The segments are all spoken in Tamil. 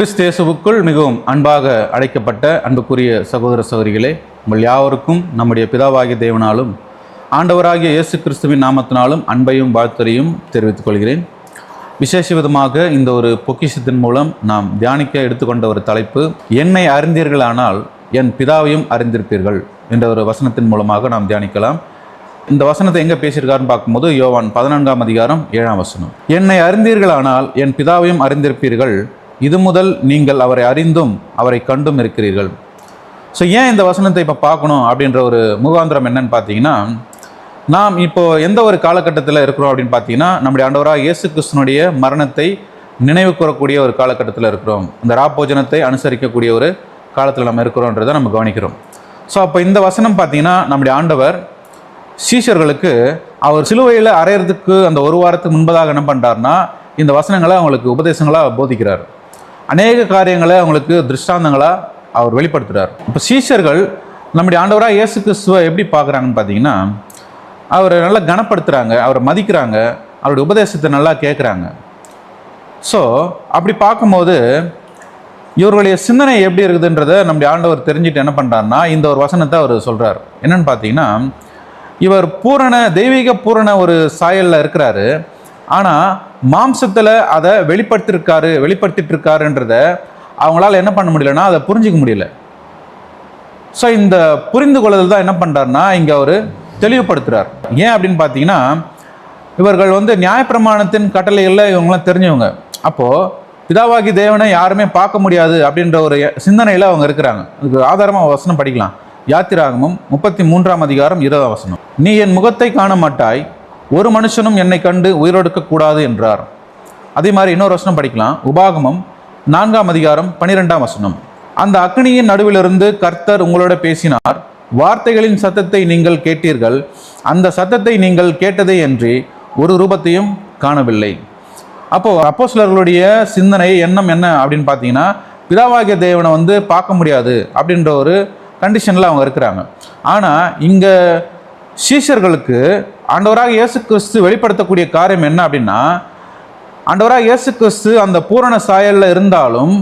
கிறிஸ்தேசுவுக்குள் மிகவும் அன்பாக அழைக்கப்பட்ட அன்புக்குரிய சகோதர சகோதரிகளே உங்கள் யாவருக்கும் நம்முடைய பிதாவாகிய தேவனாலும் ஆண்டவராகிய இயேசு கிறிஸ்துவின் நாமத்தினாலும் அன்பையும் வாழ்த்தரையும் தெரிவித்துக் கொள்கிறேன். விசேஷ விதமாக இந்த ஒரு பொக்கிஷத்தின் மூலம் நாம் தியானிக்க எடுத்துக்கொண்ட ஒரு தலைப்பு என்னை அறிந்தீர்களானால் என் பிதாவையும் அறிந்திருப்பீர்கள் என்ற ஒரு வசனத்தின் மூலமாக நாம் தியானிக்கலாம். இந்த வசனத்தை எங்கே பேசியிருக்காருன்னு பார்க்கும்போது யோவான் பதினான்காம் அதிகாரம் ஏழாம் வசனம். என்னை அறிந்தீர்களானால் என் பிதாவையும் அறிந்திருப்பீர்கள் இது முதல் நீங்கள் அவரை அறிந்தும் அவரை கண்டும் இருக்கிறீர்கள். ஸோ ஏன் இந்த வசனத்தை இப்போ பார்க்கணும் அப்படின்ற ஒரு முகாந்திரம் என்னன்னு பார்த்தீங்கன்னா நாம் இப்போ எந்த ஒரு காலகட்டத்தில் இருக்கிறோம் அப்படின்னு பார்த்தீங்கன்னா நம்முடைய ஆண்டவராக இயேசு கிருஷ்ணனுடைய மரணத்தை நினைவு கூறக்கூடிய ஒரு காலகட்டத்தில் இருக்கிறோம். இந்த ராப்போஜனத்தை அனுசரிக்கக்கூடிய ஒரு காலத்தில் நம்ம இருக்கிறோன்றதை நம்ம கவனிக்கிறோம். ஸோ அப்போ இந்த வசனம் பார்த்தீங்கன்னா நம்முடைய ஆண்டவர் சீஷர்களுக்கு அவர் சிலுவையில் அறையிறதுக்கு அந்த ஒரு வாரத்துக்கு முன்பதாக என்ன பண்ணுறாருனா இந்த வசனங்களை அவங்களுக்கு உபதேசங்களாக போதிக்கிறார். அநேக காரியங்களை அவங்களுக்கு திருஷ்டாந்தங்களாக அவர் வெளிப்படுத்துகிறார் இப்போ சீஷர்கள் நம்முடைய ஆண்டவராக இயேசு கிறிஸ்துவை எப்படி பார்க்குறாங்கன்னு பார்த்தீங்கன்னா அவரை நல்லா கனப்படுத்துகிறாங்க அவரை மதிக்கிறாங்க அவருடைய உபதேசத்தை நல்லா கேட்குறாங்க. ஸோ அப்படி பார்க்கும்போது இவர்களுடைய சிந்தனை எப்படி இருக்குதுன்றதை நம்முடைய ஆண்டவர் தெரிஞ்சுட்டு என்ன பண்ணுறாருன்னா இந்த ஒரு வசனத்தை அவர் சொல்கிறார் என்னன்னு பார்த்தீங்கன்னா இவர் பூரண தெய்வீக பூரண ஒரு சாயலில் இருக்கிறாரு. ஆனால் மாம்சத்தில் அதை வெளிப்படுத்திருக்காரு வெளிப்படுத்திட்டு இருக்காருன்றத அவங்களால என்ன பண்ண முடியலன்னா அதை புரிஞ்சிக்க முடியல. ஸோ இந்த புரிந்து கொள்ளுதல் தான் என்ன பண்ணுறாருன்னா இங்கே அவர் தெளிவுபடுத்துகிறார் ஏன் அப்படின்னு பார்த்தீங்கன்னா இவர்கள் வந்து நியாயப்பிரமாணத்தின் கட்டளைகளில் இவங்களாம் தெரிஞ்சவங்க. அப்போது பிதாவாகி தேவனை யாருமே பார்க்க முடியாது அப்படின்ற ஒரு சிந்தனையில் அவங்க இருக்கிறாங்க. அதுக்கு ஆதாரமாக வசனம் படிக்கலாம். யாத்திராகமும் முப்பத்தி மூன்றாம் அதிகாரம் இருபதாம் வசனம். நீ என் முகத்தை காண மாட்டாய் ஒரு மனுஷனும் என்னை கண்டு உயிரோடுக்க கூடாது என்றார். அதே மாதிரி இன்னொரு வசனம் படிக்கலாம். உபாகமம் நான்காம் அதிகாரம் பனிரெண்டாம் வசனம். அந்த அக்னியின் நடுவிலிருந்து கர்த்தர் உங்களோட பேசினார். வார்த்தைகளின் சத்தத்தை நீங்கள் கேட்டீர்கள். அந்த சத்தத்தை நீங்கள் கேட்டதே என்று ஒரு ரூபத்தையும் காணவில்லை. அப்போ சிலர்களுடைய சிந்தனை எண்ணம் என்ன அப்படின்னு பார்த்தீங்கன்னா பிதாவாகிய தேவனை வந்து பார்க்க முடியாது அப்படின்ற ஒரு கண்டிஷனில் அவங்க இருக்கிறாங்க. ஆனால் இங்கே சீஷர்களுக்கு ஆண்டவராக இயேசு கிறிஸ்து வெளிப்படுத்தக்கூடிய காரியம் என்ன அப்படின்னா ஆண்டவராக இயேசு கிறிஸ்து அந்த பூரண சாயலில் இருந்தாலும்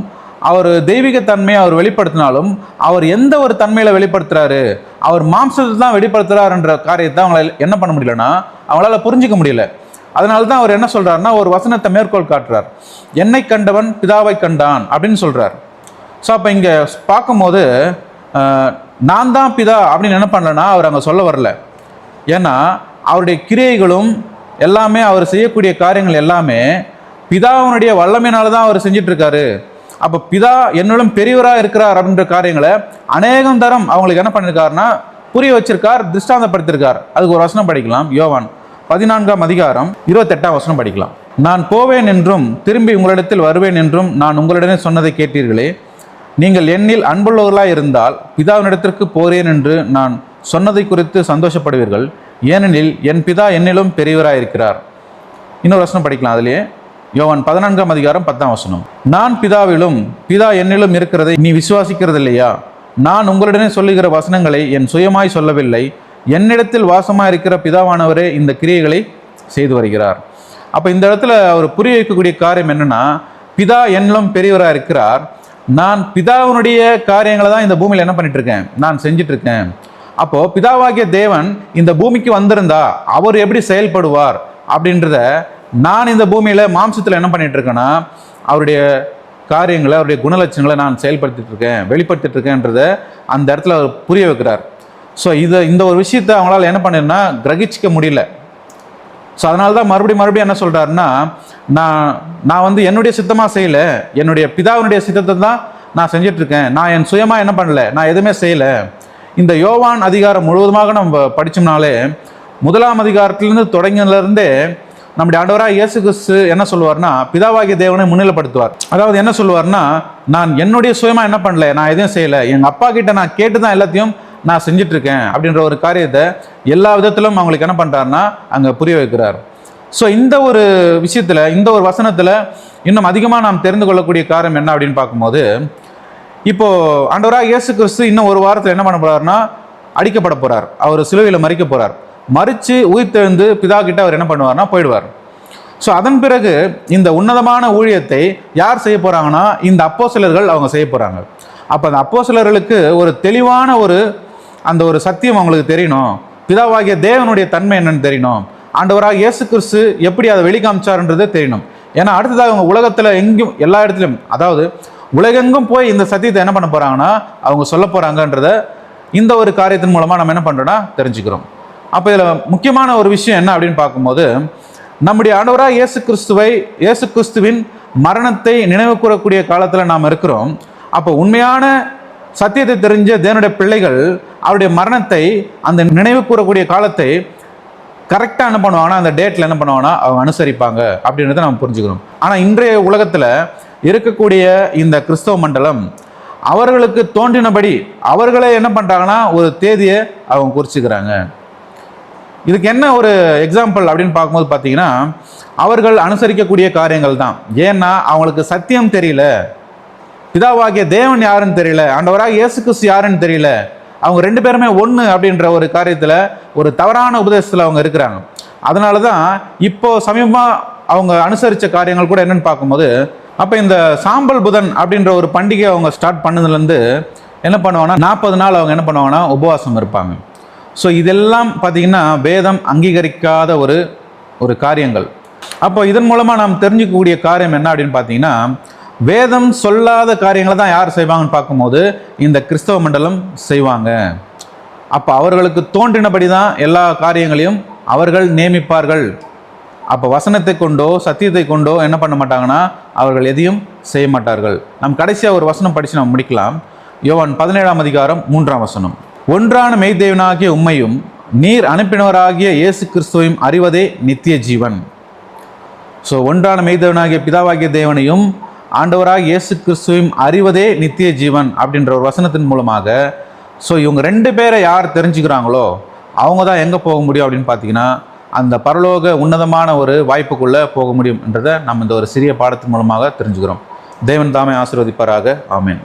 அவர் தெய்வீக தன்மையை அவர் வெளிப்படுத்தினாலும் அவர் எந்த ஒரு தன்மையில் வெளிப்படுத்துகிறாரு அவர் மாம்சத்தை தான் வெளிப்படுத்துகிறாருன்ற காரியத்தை அவங்களால என்ன பண்ண முடியலன்னா அவங்களால புரிஞ்சிக்க முடியல. அதனால தான் அவர் என்ன சொல்றாருன்னா ஒரு வசனத்தை மேற்கோள் காட்டுறார். என்னை கண்டவன் பிதாவை கண்டான் அப்படின்னு சொல்கிறார் ஸோ அப்போ இங்கே பார்க்கும்போது நான் தான் பிதா அப்படின்னு என்ன பண்ணலன்னா அவர் அங்கே சொல்ல வரல. ஏன்னா அவருடைய கிரியைகளும் எல்லாமே அவர் செய்யக்கூடிய காரியங்கள் எல்லாமே பிதாவினுடைய வல்லமையினால தான் அவர் செஞ்சிட்டு இருக்காரு அப்போ பிதா என்னிடம் பெரியவராக இருக்கிறார் அப்படின்ற காரியங்களை அநேகம் தரம் அவங்களுக்கு என்ன பண்ணியிருக்காருன்னா புரிய வச்சிருக்கார் திருஷ்டாந்தப்படுத்திருக்கார். அதுக்கு ஒரு வசனம் படிக்கலாம். யோவான் பதினான்காம் அதிகாரம் இருபத்தெட்டாம் வசனம் படிக்கலாம். நான் போவேன் என்றும் திரும்பி உங்களிடத்தில் வருவேன் என்றும் நான் உங்களிடமே சொன்னதை கேட்டீர்களே. நீங்கள் என்னில் அன்புள்ளவர்களாக இருந்தால் பிதாவினிடத்திற்கு போறேன் என்று நான் சொன்னதை குறித்து சந்தோஷப்படுவீர்கள். ஏனெனில் என் பிதா என்னிலும் பெரியவராயிருக்கிறார். இன்னொரு வசனம் படிக்கலாம் அதிலேயே யோவன் பதினான்காம் அதிகாரம் பத்தாம் வசனம். நான் பிதாவிலும் பிதா என்னிலும் இருக்கிறதை நீ விசுவாசிக்கிறது இல்லையா நான் உங்களுடனே சொல்லுகிற வசனங்களை என் சுயமாய் சொல்லவில்லை. என்னிடத்தில் வாசமாக இருக்கிற பிதாவானவரே இந்த கிரியைகளை செய்து வருகிறார். அப்போ இந்த இடத்துல அவர் புரிய வைக்கக்கூடிய காரியம் என்னென்னா பிதா என்னிலும் பெரியவராக இருக்கிறார் நான் பிதாவினுடைய காரியங்களை தான் இந்த பூமியில் என்ன பண்ணிட்டு இருக்கேன்? நான் செஞ்சிட்ருக்கேன் அப்போ பிதாவாகிய தேவன் இந்த பூமிக்கு வந்திருந்தா அவர் எப்படி செயல்படுவார் அப்படின்றத நான் இந்த பூமியில மாம்சத்தில் என்ன பண்ணிட்டு இருக்கேன்னா அவருடைய காரியங்களை அவருடைய குணலட்சங்களை நான் செயல்படுத்திட்டு இருக்கேன் வெளிப்படுத்திட்டு இருக்கேன்றத அந்த இடத்துல அவர் புரிய வைக்கிறார். ஸோ இதை இந்த ஒரு விஷயத்தை அவங்களால என்ன பண்ணிருன்னா கிரகிச்சிக்க முடியல. ஸோ அதனால தான் மறுபடியும் மறுபடியும் என்ன சொல்கிறாருன்னா நான் நான் வந்து என்னுடைய சித்தமாக செய்யலை என்னுடைய பிதாவினுடைய சித்தத்தை தான் நான் செஞ்சிட்ருக்கேன் நான் என் சுயமாக என்ன பண்ணல நான் எதுவுமே செய்யலை. இந்த யோவான் அதிகாரம் முழுவதுமாக நம்ம படித்தோம்னாலே முதலாம் அதிகாரத்திலிருந்து தொடங்கினதுலேருந்தே நம்முடைய ஆண்டவராக இயேசு கிறிஸ்து என்ன சொல்லுவார்னா பிதாவாகிய தேவனை முன்னிலைப்படுத்துவார். அதாவது என்ன சொல்லுவார்னா நான் என்னுடைய சுயமாக என்ன பண்ணல நான் எதுவும் செய்யலை. எங்கள் அப்பா கிட்ட நான் கேட்டு தான் எல்லாத்தையும் நான் செஞ்சுட்டு இருக்கேன் அப்படின்ற ஒரு காரியத்தை எல்லா விதத்திலும் அவங்களுக்கு என்ன பண்ணுறாருன்னா அங்கே புரிய வைக்கிறார். ஸோ இந்த ஒரு விஷயத்தில் இந்த ஒரு வசனத்தில் இன்னும் அதிகமாக நாம் தெரிந்து கொள்ளக்கூடிய காரணம் என்ன அப்படின்னு பார்க்கும்போது இப்போது ஆண்டவராக இயேசு கிறிஸ்து இன்னும் ஒரு வாரத்தில் என்ன பண்ண போகிறாருன்னா அடிக்கப்பட போகிறார் அவர் சிலுவையில் மறிக்க போகிறார் மறித்து உயிர்த்தெழுந்து பிதா கிட்ட அவர் என்ன பண்ணுவார்னா போயிடுவார். ஸோ அதன் பிறகு இந்த உன்னதமான ஊழியத்தை யார் செய்ய போகிறாங்கன்னா இந்த அப்போ சிலர்கள் அவங்க செய்ய போகிறாங்க அப்போ அந்த அப்போ சிலர்களுக்கு ஒரு தெளிவான ஒரு அந்த ஒரு சத்தியம் அவங்களுக்கு தெரியணும். பிதாவாகிய தேவனுடைய தன்மை என்னன்னு தெரியணும். ஆண்டவராக இயேசு கிறிஸ்து எப்படி அதை வெளிக்காமிச்சாருன்றதே தெரியணும். ஏன்னா அடுத்ததாக அவங்க உலகத்தில் எங்கேயும் எல்லா இடத்துலையும் அதாவது உலகெங்கும் போய் இந்த சத்தியத்தை என்ன பண்ண போகிறாங்கன்னா அவங்க சொல்ல போகிறாங்கன்றத இந்த ஒரு காரியத்தின் மூலமாக நம்ம என்ன பண்ணுறோன்னா தெரிஞ்சுக்கிறோம். அப்போ இதில் முக்கியமான ஒரு விஷயம் என்ன அப்படின்னு பார்க்கும்போது நம்முடைய ஆண்டவராக இயேசு கிறிஸ்துவை இயேசு கிறிஸ்துவின் மரணத்தை நினைவு கூறக்கூடிய காலத்தில் நாம் இருக்கிறோம். அப்போ உண்மையான சத்தியத்தை தெரிஞ்ச தேவனுடைய பிள்ளைகள் அவருடைய மரணத்தை அந்த நினைவு கூறக்கூடிய காலத்தை கரெக்டாக என்ன பண்ணுவாங்கன்னா அந்த டேட்டில் என்ன பண்ணுவாங்கன்னா அவங்க அனுசரிப்பாங்க அப்படின்றத நம்ம புரிஞ்சுக்கிறோம். ஆனால் இன்றைய உலகத்தில் இருக்கக்கூடிய இந்த கிறிஸ்தவ மண்டலம் அவர்களுக்கு தோன்றினபடி அவர்களே என்ன பண்ணுறாங்கன்னா ஒரு தேதியை அவங்க குறிச்சுக்கிறாங்க. இதுக்கு என்ன ஒரு எக்ஸாம்பிள் அப்படின்னு பார்க்கும்போது பார்த்தீங்கன்னா அவர்கள் அனுசரிக்கக்கூடிய காரியங்கள் தான். ஏன்னா அவங்களுக்கு சத்தியம் தெரியல. பிதாவாகிய தேவன் யாருன்னு தெரியல. ஆண்டவராக இயேசு கிறிஸ்து யாருன்னு தெரியல. அவங்க ரெண்டு பேருமே ஒன்று அப்படின்ற ஒரு காரியத்தில் ஒரு தவறான உபதேசத்தில் அவங்க இருக்கிறாங்க. அதனால தான் இப்போ சமீபமாக அவங்க அனுசரித்த காரியங்கள் கூட என்னன்னு பார்க்கும்போது அப்போ இந்த சாம்பல் புதன் அப்படின்ற ஒரு பண்டிகை அவங்க ஸ்டார்ட் பண்ணதுலேருந்து என்ன பண்ணுவாங்கன்னா நாற்பது நாள் அவங்க என்ன பண்ணுவாங்கன்னா உபவாசம் இருப்பாங்க. ஸோ இதெல்லாம் பார்த்தீங்கன்னா வேதம் அங்கீகரிக்காத ஒரு ஒரு காரியங்கள். அப்போ இதன் மூலமாக நாம் தெரிஞ்சுக்கக்கூடிய காரியம் என்ன அப்படின்னு பார்த்தீங்கன்னா வேதம் சொல்லாத காரியங்களை தான் யார் செய்வாங்கன்னு பார்க்கும்போது இந்த கிறிஸ்தவ மண்டலம் செய்வாங்க. அப்போ அவர்களுக்கு தோன்றினபடி தான் எல்லா காரியங்களையும் அவர்கள் நியமிப்பார்கள். அப்போ வசனத்தை கொண்டோ சத்தியத்தை கொண்டோ என்ன பண்ண மாட்டாங்கன்னா அவர்கள் எதையும் செய்ய மாட்டார்கள். நம் கடைசியாக ஒரு வசனம் படித்து நம்ம முடிக்கலாம். யோவான் பதினேழாம் அதிகாரம் மூன்றாம் வசனம். ஒன்றான மெய்தேவனாகிய உம்மையும் நீர் அனுப்பினவராகிய இயேசு கிறிஸ்துவையும் அறிவதே நித்திய ஜீவன். ஸோ ஒன்றான மெய்தேவனாகிய பிதாவாகிய தேவனையும் ஆண்டவராக இயேசு கிறிஸ்துவையும் அறிவதே நித்திய ஜீவன் அப்படின்ற ஒரு வசனத்தின் மூலமாக ஸோ இவங்க ரெண்டு பேரை யார் தெரிஞ்சுக்கிறாங்களோ அவங்க தான் எங்கே போக முடியும்? அப்படின்னு பார்த்தீங்கன்னா அந்த பரலோக உன்னதமான ஒரு வாய்ப்புக்குள்ளே போக முடியும் என்றதை நம்ம இந்த ஒரு சிறிய பாடத்தின் மூலமாக தெரிஞ்சுக்கிறோம். தேவன் தாமே ஆசீர்வதிப்பாராக. ஆமேன்.